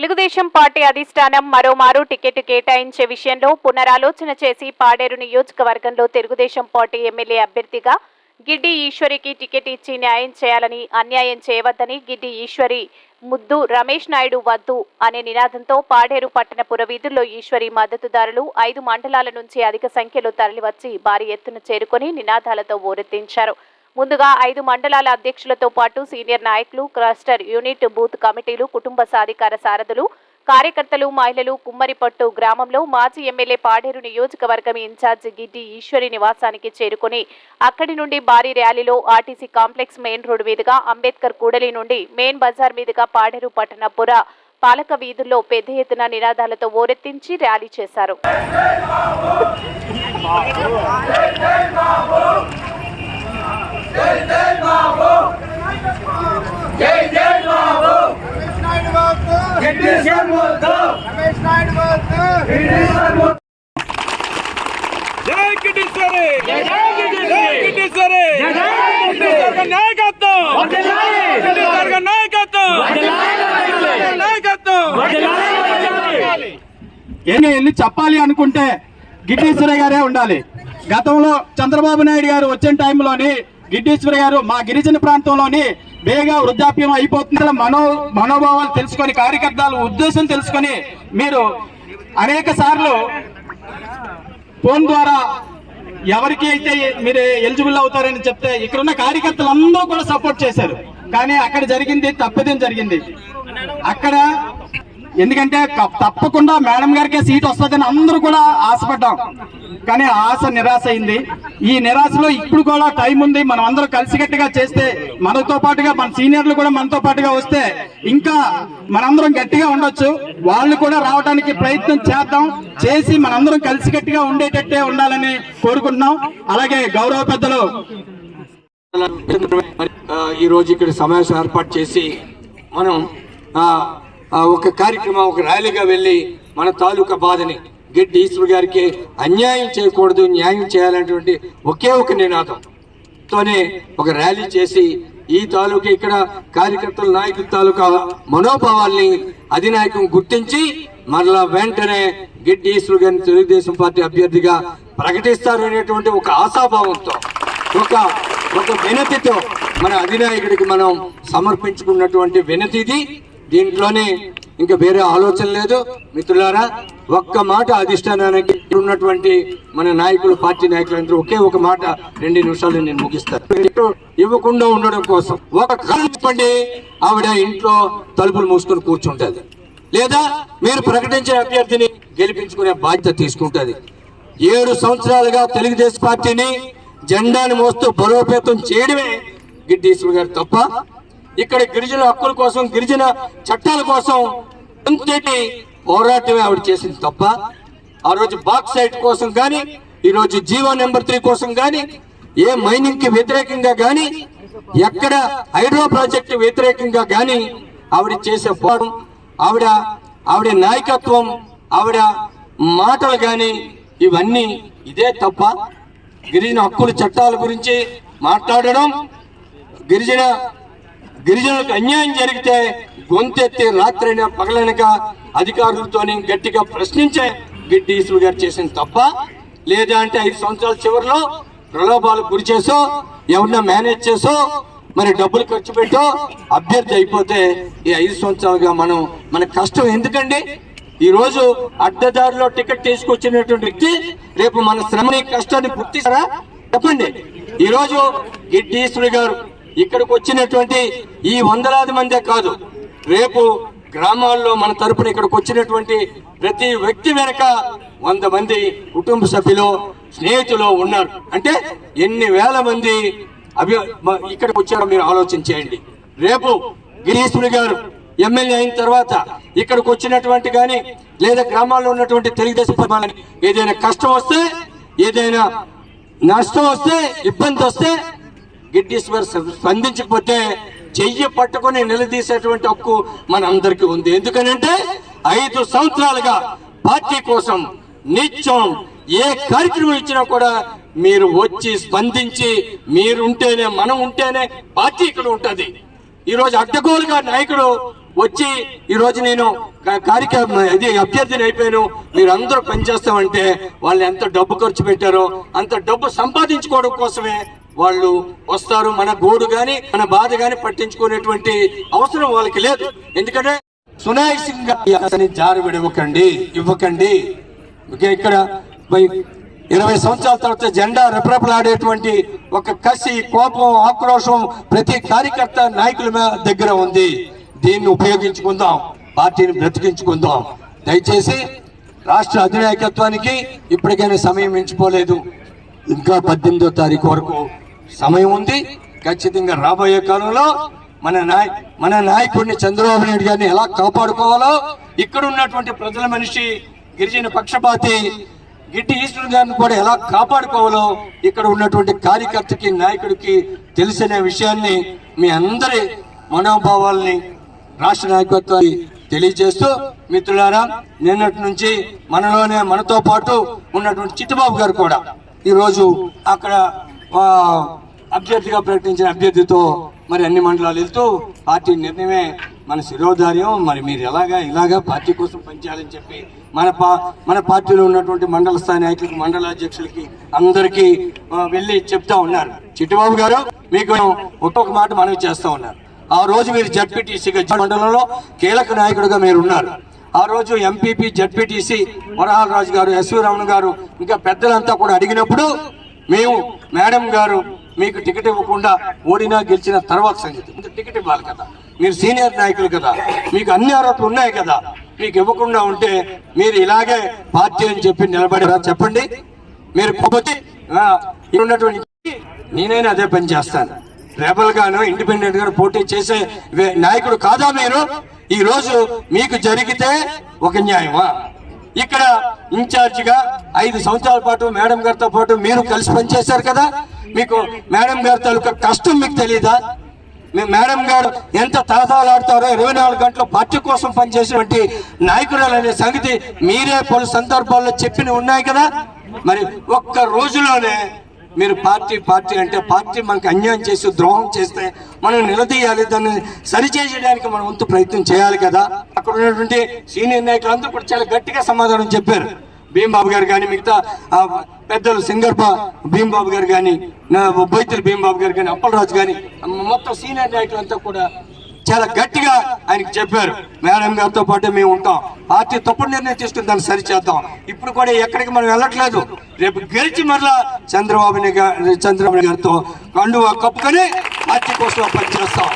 Telugu Desam party అధిష్టానం మరోమారు ticket కేటాయించే విషయంలో పునరాలోచన చేసి పాడేరు నియోజకవర్గంలో తెలుగుదేశం పార్టీ ఎమ్మెల్యే అభ్యర్థిగా గిడ్డి ఈశ్వరికి టికెట్ ఇచ్చి న్యాయం చేయాలని అన్యాయం చేయవద్దని గిడ్డి ఈశ్వరి ముద్దు రమేష్ నాయుడు వద్దు అనే నినాదంతో పాడేరు పట్టణ పురవీధుల్లో ఈశ్వరి మద్దతుదారులు ఐదు మండలాల నుంచి అధిక సంఖ్యలో తరలివచ్చి భారీ ఎత్తున చేరుకొని నినాదాలతో ఊరెత్తించారు ముందుగా ఐదు మండలాల అధ్యక్షులతో పాటు సీనియర్ నాయకులు క్లస్టర్ యూనిట్ బూత్ కమిటీలు కుటుంబ సాధికార సారథులు కార్యకర్తలు మహిళలు కుమ్మరిపట్టు గ్రామంలో మాజీ ఎమ్మెల్యే పాడేరు నియోజకవర్గం ఇన్ఛార్జ్ గిడ్డి ఈశ్వరి నివాసానికి చేరుకుని అక్కడి నుండి భారీ ర్యాలీలో ఆర్టీసీ కాంప్లెక్స్ మెయిన్ రోడ్డు మీదుగా అంబేద్కర్ కూడలి నుండి మెయిన్ బజార్ మీదుగా పాడేరు పట్టణపుర పాలక వీధుల్లో పెద్ద ఎత్తున నినాదాలతో ఓరెత్తించి ర్యాలీ చేశారు. ఏమి వెళ్ళి చెప్పాలి అనుకుంటే గిడ్డీశ్వర గారే ఉండాలి. గతంలో చంద్రబాబు నాయుడు గారు వచ్చిన టైంలోని గిడ్డీశ్వర గారు మా గిరిజన ప్రాంతంలోని బేగా వృద్ధాప్యం అయిపోతుంది మనో మనోభావాలు తెలుసుకొని కార్యకర్తల ఉద్దేశం తెలుసుకొని మీరు అనేక సార్లు ఫోన్ ద్వారా ఎవరికి అయితే మీరు ఎలిజిబుల్ అవుతారని చెప్తే ఇక్కడ ఉన్న కార్యకర్తలు అందరూ కూడా సపోర్ట్ చేశారు. కానీ అక్కడ జరిగింది తప్పదేం జరిగింది? అక్కడ ఎందుకంటే తప్పకుండా మేడం గారికే సీట్ వస్తుందని అందరూ కూడా ఆశపడ్డాం. కానీ ఆశ నిరాశ అయింది. ఈ నిరాశలో ఇప్పుడు కూడా టైం ఉంది. మనం అందరూ కలిసికట్టుగా చేస్తే మనతో పాటుగా మన సీనియర్లు కూడా మనతో పాటుగా వస్తే ఇంకా మనందరం గట్టిగా ఉండొచ్చు. వాళ్ళు కూడా రావడానికి ప్రయత్నం చేద్దాం. చేసి మనందరం కలిసికట్టుగా ఉండేటట్టే ఉండాలని కోరుకుంటున్నాం. అలాగే గౌరవ పెద్దలు. ఈ రోజు ఇక్కడ సమావేశం ఏర్పాటు చేసి మనం ఒక కార్యక్రమం ఒక ర్యాలీగా వెళ్ళి మన తాలూకా బాధని గెడ్డి ఈశ్వర్ గారికి అన్యాయం చేయకూడదు న్యాయం చేయాలనేటువంటి ఒకే ఒక నినాదంతోనే ఒక ర్యాలీ చేసి ఈ తాలూకా ఇక్కడ కార్యకర్తల నాయకుల తాలూకా మనోభావాల్ని అధినాయకం గుర్తించి మరలా వెంటనే గిడ్డి ఈశ్వర్ గారిని తెలుగుదేశం పార్టీ అభ్యర్థిగా ప్రకటిస్తారు అనేటువంటి ఒక ఆశాభావంతో ఒక ఒక వినతితో మన అధినాయకుడికి మనం సమర్పించుకున్నటువంటి వినతిది. దీంట్లోనే ఇంకా వేరే ఆలోచన లేదు. మిత్రులారా ఒక్క మాట అధిష్టానానికి ఉన్నటువంటి మన నాయకులు పార్టీ నాయకులందరూ ఒకే ఒక మాట రెండు నిమిషాలు నేను ముగిస్తాను. ఇవ్వకుండా ఉండడం కోసం ఒక కాలం చెప్పండి. ఆవిడ ఇంట్లో తలుపులు మూసుకొని కూర్చుంటది. లేదా మీరు ప్రకటించే అభ్యర్థిని గెలిపించుకునే బాధ్యత తీసుకుంటది. ఏడు సంవత్సరాలుగా తెలుగుదేశం పార్టీని జెండాను మోస్తూ బలోపేతం చేయడమే గిడ్డీశ్వర్ గారు తప్ప ఇక్కడ గిరిజన హక్కుల కోసం గిరిజన చట్టాల కోసం ఎంతటి పోరాటమే ఆవిడ చేసింది తప్ప ఆ రోజు బాక్స్ సైట్ కోసం కానీ ఈరోజు జీవో నెంబర్ త్రీ కోసం కానీ ఏ మైనింగ్కి వ్యతిరేకంగా కానీ ఎక్కడ హైడ్రో ప్రాజెక్టు వ్యతిరేకంగా కానీ ఆవిడ చేసే పోరాటం ఆవిడ ఆవిడ నాయకత్వం ఆవిడ మాటలు కానీ ఇవన్నీ ఇదే తప్ప గిరిజన హక్కుల చట్టాల గురించి మాట్లాడడం గిరిజన గిరిజనులకు అన్యాయం జరిగితే గొంతెత్తి రాత్రైనా పగలనక అధికారులతోని గట్టిగా ప్రశ్నించే గిడ్డి ఈశ్వరు గారు చేసిన తప్ప లేదా అంటే ఐదు సంవత్సరాల చివరిలో ప్రలోభాలు గురి చేసో ఎవరినా మేనేజ్ చేసో మరి డబ్బులు ఖర్చు పెట్టో అభ్యర్థి అయిపోతే ఈ ఐదు సంవత్సరాలుగా మనం మన కష్టం ఎందుకండి? ఈ రోజు అడ్డదారిలో టికెట్ తీసుకొచ్చినటువంటి వ్యక్తి రేపు మన శ్రమని కష్టాన్ని గుర్తిస్తారా చెప్పండి. ఈరోజు గిడ్డీశ్వరి గారు ఇక్కడికి వచ్చినటువంటి ఈ వందలాది మందే కాదు రేపు గ్రామాల్లో మన తరపున ఇక్కడికి వచ్చినటువంటి ప్రతి వ్యక్తి వెనక వంద మంది కుటుంబ సభ్యులు స్నేహితులు ఉన్నారు. అంటే ఎన్ని వేల మంది అభి మ- ఇక్కడికి వచ్చారో మీరు ఆలోచన చేయండి. రేపు గిరీశ్వరి గారు ఎమ్మెల్యే అయిన తర్వాత ఇక్కడికి వచ్చినటువంటి కానీ లేదా గ్రామాల్లో ఉన్నటువంటి తెలుగుదేశం పరిమాణాన్ని ఏదైనా కష్టం వస్తే ఏదైనా నష్టం వస్తే ఇబ్బంది వస్తే గిడ్డీశ్వర్ స్పందించకపోతే చెయ్యి పట్టుకుని నిలదీసేటువంటి హక్కు మన అందరికీ ఉంది. ఎందుకనంటే ఐదు సంవత్సరాలుగా పార్టీ కోసం నిత్యం ఏ కార్యక్రమం ఇచ్చినా కూడా మీరు వచ్చి స్పందించి మీరు ఉంటేనే మనం ఉంటేనే పార్టీ ఇక్కడ ఉంటుంది. ఈరోజు అడ్డగోలుగా నాయకుడు వచ్చి ఈరోజు నేను కార్యక్రమం ఇది అభ్యర్థిని అయిపోయాను. మీరు అందరూ పనిచేస్తామంటే వాళ్ళు ఎంత డబ్బు ఖర్చు పెట్టారో అంత డబ్బు సంపాదించుకోవడం కోసమే వాళ్ళు వస్తారు మన గోడు గాని మన బాధ గాని పట్టించుకునేటువంటి అవసరం వాళ్ళకి లేదు. ఎందుకంటే సునాయాసంగా అతని జారు విడవకండి ఇవ్వకండి. ఓకే ఇక్కడ ఇరవై సంవత్సరాల తర్వాత జెండా రెపరెపలాడేటువంటి ఒక కసి కోపం ఆక్రోశం ప్రతి కార్యకర్త నాయకుల మీద దగ్గర ఉంది. దీన్ని ఉపయోగించుకుందాం పార్టీని బ్రతికించుకుందాం. దయచేసి రాష్ట్ర అధినాయకత్వానికి ఇప్పటికైనా సమయం ఎంచుకోలేదు. ఇంకా పద్దెనిమిదో తారీఖు వరకు సమయం ఉంది. ఖచ్చితంగా రాబోయే కాలంలో మన నాయ మన నాయకుడిని చంద్రబాబు నాయుడు గారిని ఎలా కాపాడుకోవాలో ఇక్కడ ఉన్నటువంటి ప్రజల మనిషి గిరిజన పక్షపాతి గిట్టి ఈశ్వర్ గారిని కూడా ఎలా కాపాడుకోవాలో ఇక్కడ ఉన్నటువంటి కార్యకర్తకి నాయకుడికి తెలిసిన విషయాన్ని మీ అందరి మనోభావాల్ని రాష్ట్ర నాయకత్వాన్ని తెలియజేస్తూ మిత్రులారా నిన్నటి నుంచి మనలోనే మనతో పాటు ఉన్నటువంటి చిట్టుబాబు గారు కూడా ఈరోజు అక్కడ అభ్యర్థిగా ప్రకటించిన అభ్యర్థితో మరి అన్ని మండలాలు వెళ్తూ పార్టీ నిర్ణయమే మన శిరోధార్యం. మరి మీరు ఎలాగా ఇలాగా పార్టీ కోసం పనిచేయాలని చెప్పి మన పా మన పార్టీలో ఉన్నటువంటి మండల స్థాయి నాయకులకి మండల అధ్యక్షులకి అందరికీ వెళ్ళి చెప్తా ఉన్నారు. చిట్టుబాబు గారు మీకు ఒక్కొక్క మాట మనవి చేస్తూ ఉన్నారు. ఆ రోజు మీరు జడ్పీటీసీగా మండలంలో కీలక నాయకుడిగా మీరు ఉన్నారు. ఆ రోజు ఎంపీపీ జడ్పీటీసీ వరహాల్ రాజు గారు ఎస్వి రమణ గారు ఇంకా పెద్దలంతా కూడా అడిగినప్పుడు మేము మేడం గారు మీకు టికెట్ ఇవ్వకుండా ఓడినా గెలిచిన తర్వాత సంగతి. టికెట్ ఇవ్వాలి కదా. మీరు సీనియర్ నాయకులు కదా. మీకు అన్ని అర్హతలు ఉన్నాయి కదా. మీకు ఇవ్వకుండా ఉంటే మీరు ఇలాగే పార్టీ అని చెప్పి నిలబడారా చెప్పండి. మీరు ఉన్నటువంటి నేనైనా అదే పని చేస్తాను. రెబల్ గాను ఇండిపెండెంట్ గాను పోటీ చేసే వే- నాయకుడు కాదా మీరు? ఈ రోజు మీకు జరిగితే ఒక న్యాయమా? ఇక్కడ ఇన్ఛార్జిగా ఐదు సంవత్సరాల పాటు మేడం గారితో పాటు మీరు కలిసి పనిచేశారు కదా? మీకు మేడం గారి తాలూకా కష్టం మీకు తెలియదా మీ మేడం గారు ఎంత తలతాలాడతారో ఇరవై నాలుగు గంటలు పార్టీ కోసం పనిచేసినటువంటి నాయకురాలు అనే సంగతి మీరే పలు సందర్భాల్లో చెప్పిన ఉన్నాయి కదా? మరి ఒక్క రోజులోనే మీరు పార్టీ పార్టీ అంటే పార్టీ మనకు అన్యాయం చేసి ద్రోహం చేస్తే మనం నిలదీయాలి. దాన్ని సరిచేయడానికి మనం వంతు ప్రయత్నం చేయాలి కదా. అక్కడ ఉన్నటువంటి సీనియర్ నాయకులు అందరూ కూడా చాలా గట్టిగా సమాధానం చెప్పారు. భీంబాబు గారు కానీ మిగతా పెద్దలు సింగర్ప భీంబాబు గారు కానీ నా భీంబాబు గారు కానీ అప్పలరాజు కానీ మొత్తం సీనియర్ నాయకులంతా కూడా చాలా గట్టిగా ఆయనకి చెప్పారు. మేడం గారితో పాటు మేము ఉంటాం. పార్టీ తప్పుడు నిర్ణయం తీసుకుని దాన్ని సరిచేద్దాం ఇప్పుడు కూడా ఎక్కడికి మనం వెళ్ళట్లేదు. రేపు గెలిచి మరలా చంద్రబాబు చంద్రబాబు గారితో కండువా కప్పుకొని పార్టీ కోసం పనిచేస్తాం.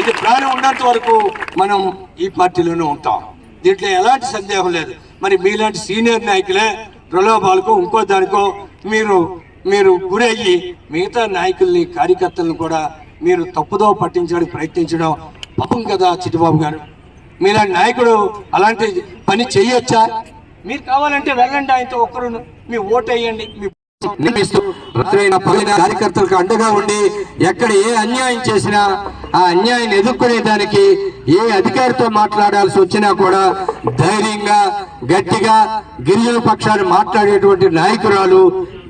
ఇది ప్రాణం ఉన్నంత వరకు మనం ఈ పార్టీలోనే ఉంటాం. దీంట్లో ఎలాంటి సందేహం లేదు. మరి మీలాంటి సీనియర్ నాయకులే ప్రలోభాలకు ఇంకో దానికో మీరు మీరు గురయ్యి మిగతా నాయకుల్ని కార్యకర్తలను కూడా మీరు తప్పుదో పట్టించడానికి ప్రయత్నించడం పాపం కదా చిట్టుబాబు గారు. మీలాంటి నాయకుడు అలాంటి పని చేయొచ్చా? మీరు కావాలంటే వెళ్ళండి ఆయనతో ఒక్కరు మీ ఓటు వేయండి. మీ నిర్మిస్తూ రాత్రైన కార్యకర్తలకు అండగా ఉండి ఎక్కడ ఏ అన్యాయం చేసినా ఆ అన్యాయాన్ని ఎదుర్కొనే దానికి ఏ అధికారితో మాట్లాడాల్సి వచ్చినా కూడా ధైర్యంగా గట్టిగా గిరిజన పక్షాన్ని మాట్లాడేటువంటి నాయకురాలు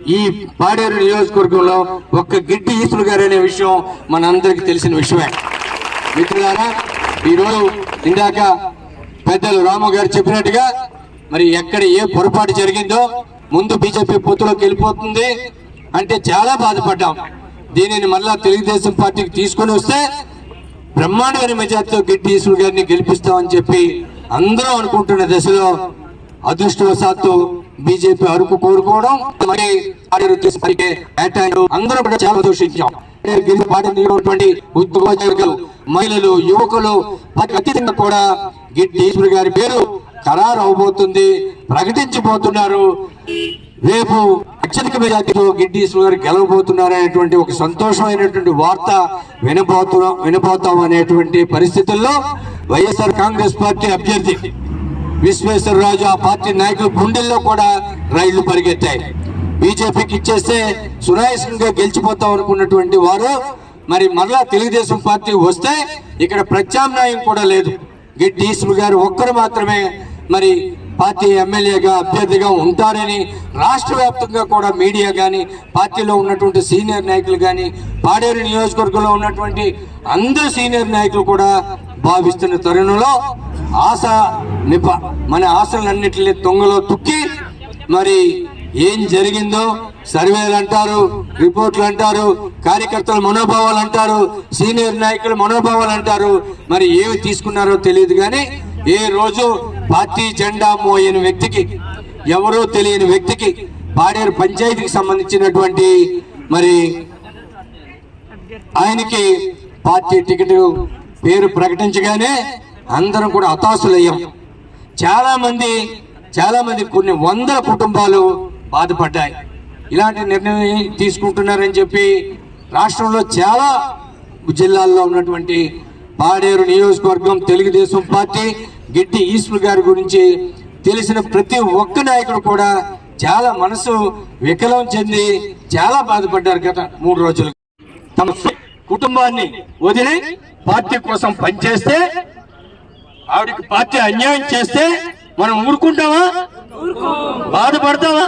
ఈ పాడేరు నియోజకవర్గంలో ఒక్క గిడ్డి ఈశ్వరు గారు అనే విషయం మనందరికీ తెలిసిన విషయమే. మిత్రులారా ఈరోజు ఇందాక పెద్దలు రాము గారు చెప్పినట్టుగా మరి ఎక్కడ ఏ పొరపాటు జరిగిందో ముందు బీజేపీ పొత్తులోకి వెళ్ళిపోతుంది అంటే చాలా బాధపడ్డాం. దీనిని మళ్ళా తెలుగుదేశం పార్టీకి తీసుకొని వస్తే బ్రహ్మాండమైన మెజార్టీతో గిడ్డి ఈశ్వర్ గారిని గెలిపిస్తామని చెప్పి అందరూ అనుకుంటున్న దశలో అదృష్టవశాత్తు బీజేపీ అరుకు కోరుకోవడం. మరి అందరూ కూడా చాలా దూషించాం గిరి పాటించినటువంటి ఉద్యోగులు మహిళలు యువకులు వారికి కూడా గిట్టి ఈశ్వర్ గారి పేరు ఖరారు అవబోతుంది ప్రకటించబోతున్నారు. రేపు అత్యధిక మెజార్టీతో గిడ్డి ఈశ్వర్ గారు గెలవబోతున్నారు అనేటువంటి ఒక సంతోషమైనటువంటి వార్త వినబోతున్నాం వినబోతాం అనేటువంటి పరిస్థితుల్లో వైఎస్ఆర్ కాంగ్రెస్ పార్టీ అభ్యర్థి విశ్వేశ్వరరాజు ఆ పార్టీ నాయకుల గుండెల్లో కూడా రైళ్ళు పరిగెత్తాయి. బీజేపీకి ఇచ్చేస్తే సునాయాసంగా గెలిచిపోతాం అనుకున్నటువంటి వారు. మరి మరలా తెలుగుదేశం పార్టీ వస్తే ఇక్కడ ప్రత్యామ్నాయం కూడా లేదు. గిడ్డి ఈశ్వర్ గారు ఒక్కరు మాత్రమే మరి పార్టీ ఎమ్మెల్యేగా అభ్యర్థిగా ఉంటారని రాష్ట్ర వ్యాప్తంగా కూడా మీడియా కానీ పార్టీలో ఉన్నటువంటి సీనియర్ నాయకులు కానీ పాడేరు నియోజకవర్గంలో ఉన్నటువంటి అందరు సీనియర్ నాయకులు కూడా భావిస్తున్న తరుణంలో ఆశ నిప మన ఆశలన్నింటినీ తొంగలో తుక్కి మరి ఏం జరిగిందో సర్వేలు అంటారు రిపోర్ట్లు అంటారు కార్యకర్తల మనోభావాలు అంటారు సీనియర్ నాయకుల మనోభావాలు అంటారు. మరి ఏమి తీసుకున్నారో తెలియదు కానీ ఏ రోజు పార్టీ జెండా మోయని వ్యక్తికి ఎవరో తెలియని వ్యక్తికి పాడేరు పంచాయతీకి సంబంధించినటువంటి మరి ఆయనకి పార్టీ టికెట్ పేరు ప్రకటించగానే అందరం కూడా హతాశులయ్యాం. చాలా మంది చాలా మంది కొన్ని వందల కుటుంబాలు బాధపడ్డాయి. ఇలాంటి నిర్ణయం తీసుకుంటున్నారని చెప్పి రాష్ట్రంలో చాలా జిల్లాల్లో ఉన్నటువంటి పాడేరు నియోజకవర్గం తెలుగుదేశం పార్టీ గిడ్డి ఈశ్వర్ గారి గురించి తెలిసిన ప్రతి ఒక్క నాయకుడు కూడా చాలా మనసు వికలం చెంది చాలా బాధపడ్డారు గత మూడు రోజులు. తమ కుటుంబాన్ని వదిలి పార్టీ కోసం పనిచేస్తే ఆవిడకి పార్టీ అన్యాయం చేస్తే మనం ఊరుకుంటామా? బాధపడతావా?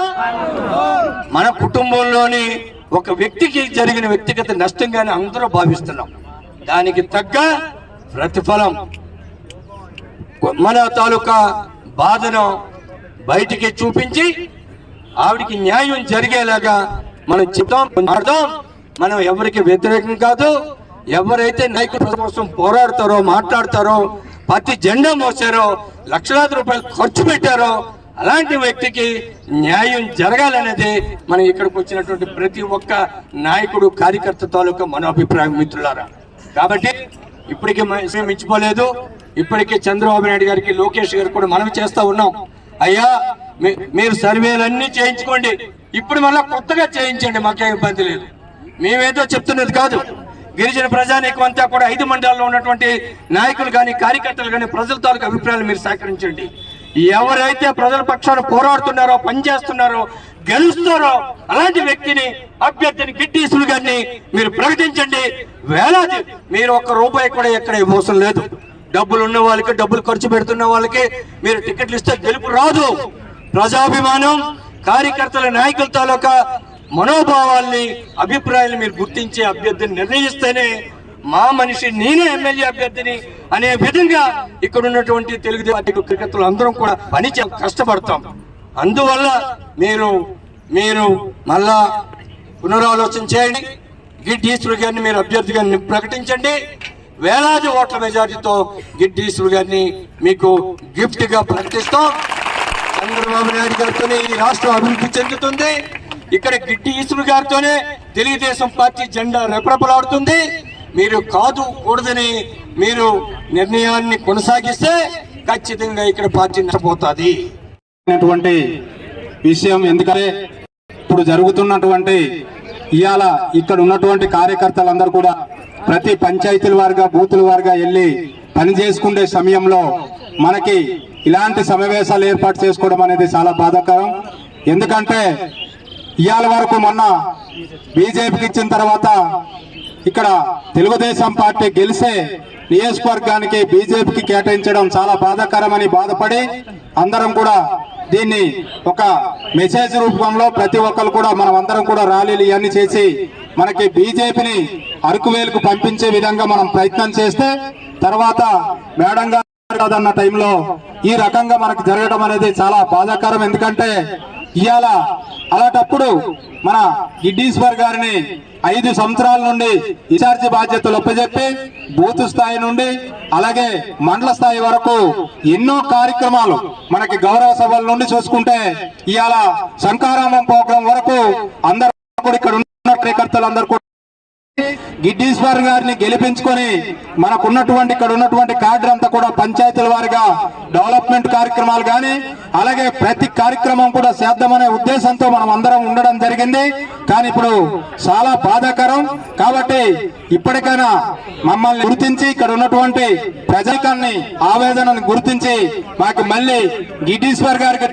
మన కుటుంబంలోని ఒక వ్యక్తికి జరిగిన వ్యక్తిగత నష్టంగానే అందరూ భావిస్తున్నాం. దానికి తగ్గ ప్రతిఫలం. మన తాలూకా బాధను బయటికి చూపించి ఆవిడికి న్యాయం జరిగేలాగా మనం చెప్తాం మాట్లాడదాం. మనం ఎవరికి వ్యతిరేకం కాదు ఎవరైతే నాయకుల కోసం పోరాడతారో మాట్లాడతారో ప్రతి జెండా మోసారో లక్షలాది రూపాయలు ఖర్చు పెట్టారో అలాంటి వ్యక్తికి న్యాయం జరగాలనేది మనం ఇక్కడికి వచ్చినటువంటి ప్రతి ఒక్క నాయకుడు కార్యకర్త తాలూకా మనోభిప్రాయం మిత్రులారా. కాబట్టి ఇప్పటికీ మించిపోలేదు. ఇప్పటికే చంద్రబాబు నాయుడు గారికి లోకేష్ గారికి కూడా మనవి చేస్తా ఉన్నాం. అయ్యా మీ- మీరు సర్వేలన్నీ చేయించుకోండి. ఇప్పుడు మళ్ళీ కొత్తగా చేయించండి మాకేం ఇబ్బంది లేదు. మేమేదో చెప్తున్నది కాదు. గిరిజన ప్రజానీకం అంతా కూడా ఐదు మండలాల్లో ఉన్నటువంటి నాయకులు కానీ కార్యకర్తలు కానీ ప్రజల తాలూకు అభిప్రాయాలు మీరు సేకరించండి. ఎవరైతే ప్రజల పక్షాన పోరాడుతున్నారో పనిచేస్తున్నారో గెలుస్తారో అలాంటి వ్యక్తిని అభ్యర్థిని గిట్టి సులుగాన్ని మీరు ప్రకటించండి. వేలాది మీరు ఒక్క రూపాయి కూడా ఎక్కడ ఇవ్వసం లేదు. డబ్బులు ఉన్న వాళ్ళకి డబ్బులు ఖర్చు పెడుతున్న వాళ్ళకి మీరు టికెట్లు ఇస్తే గెలుపు రాదు. ప్రజాభిమానం కార్యకర్తల నాయకుల తాలూకా మనోభావాల్ని అభిప్రాయాలు మీరు గుర్తించే అభ్యర్థిని నిర్ణయిస్తేనే మా మనిషి నేనే ఎమ్మెల్యే అభ్యర్థిని అనే విధంగా ఇక్కడ ఉన్నటువంటి తెలుగుదేశం పార్టీ అందరం కూడా పని కష్టపడతాం. అందువల్ల మీరు మీరు మళ్ళా పునరాలోచన చేయండి. గిడ్డి గారిని మీరు అభ్యర్థిగా ప్రకటించండి. వేలాది ఓట్ల మెజార్టీతో గిడ్డి గారిని మీకు గిఫ్ట్గా ప్రకటిస్తాం. చంద్రబాబు నాయుడు గారితోనే ఈ రాష్ట్రం అభివృద్ధి చెందుతుంది. ఇక్కడ గిడ్డి ఈశ్వరు గారితోనే తెలుగుదేశం పార్టీ జెండా రెపరెపలాడుతుంది. మీరు కాదు కూడదని మీరు నిర్ణయాన్ని కొనసాగిస్తే ఖచ్చితంగా ఇక్కడ పార్టీ నష్టపోతుంది. విషయం ఎందుకంటే ఇప్పుడు జరుగుతున్నటువంటి ఇవాళ ఇక్కడ ఉన్నటువంటి కార్యకర్తలందరూ కూడా ప్రతి పంచాయతీల వారుగా బూతుల వారుగా వెళ్ళి పని చేసుకునే సమయంలో మనకి ఇలాంటి సమావేశాలు ఏర్పాటు చేసుకోవడం అనేది చాలా బాధాకరం. ఎందుకంటే ఇవాళ వరకు మొన్న బీజేపీకి ఇచ్చిన తర్వాత ఇక్కడ తెలుగుదేశం పార్టీ గెలిసే నియోజకవర్గానికి బీజేపీకి కేటాయించడం చాలా బాధాకరమని బాధపడి అందరం కూడా దీన్ని ఒక మెసేజ్ రూపంలో ప్రతి ఒక్కరు కూడా మనం అందరం కూడా ర్యాలీలు ఇవన్నీ చేసి మనకి బీజేపీని అరకు వేలుకు పంపించే విధంగా మనం ప్రయత్నం చేస్తే తర్వాత మేడం గారు కాదన్న టైంలో ఈ రకంగా మనకు జరగడం అనేది చాలా బాధాకరం. ఎందుకంటే ఇవాళ అలాంటప్పుడు మన గిడ్డీశ్వర్ గారిని ఐదు సంవత్సరాల నుండి ఇన్ఛార్జి బాధ్యతలు ఒప్పజెప్పి బూత్ స్థాయి నుండి అలాగే మండల స్థాయి వరకు ఎన్నో కార్యక్రమాలు మనకి గౌరవ సభల నుండి చూసుకుంటే ఇవాళ శంకారామం ప్రోగ్రాం వరకు అందరూ ఇక్కడ ఉన్న కార్యకర్తలు అందరూ గిడ్డీశ్వర్ గారిని గెలిపించుకొని మనకున్నటువంటి ఇక్కడ ఉన్నటువంటి కార్డు అంతా కూడా పంచాయతీల వారిగా డెవలప్మెంట్ కార్యక్రమాలు కానీ అలాగే ప్రతి కార్యక్రమం కూడా చేద్దామనే ఉద్దేశంతో మనం అందరం ఉండడం జరిగింది. కానీ ఇప్పుడు చాలా బాధాకరం. కాబట్టి ఇప్పటికైనా మమ్మల్ని గుర్తించి ఇక్కడ ఉన్నటువంటి ప్రజలకాన్ని ఆవేదనను గుర్తించి మాకు మళ్ళీ గిడ్డీశ్వర్ గారికి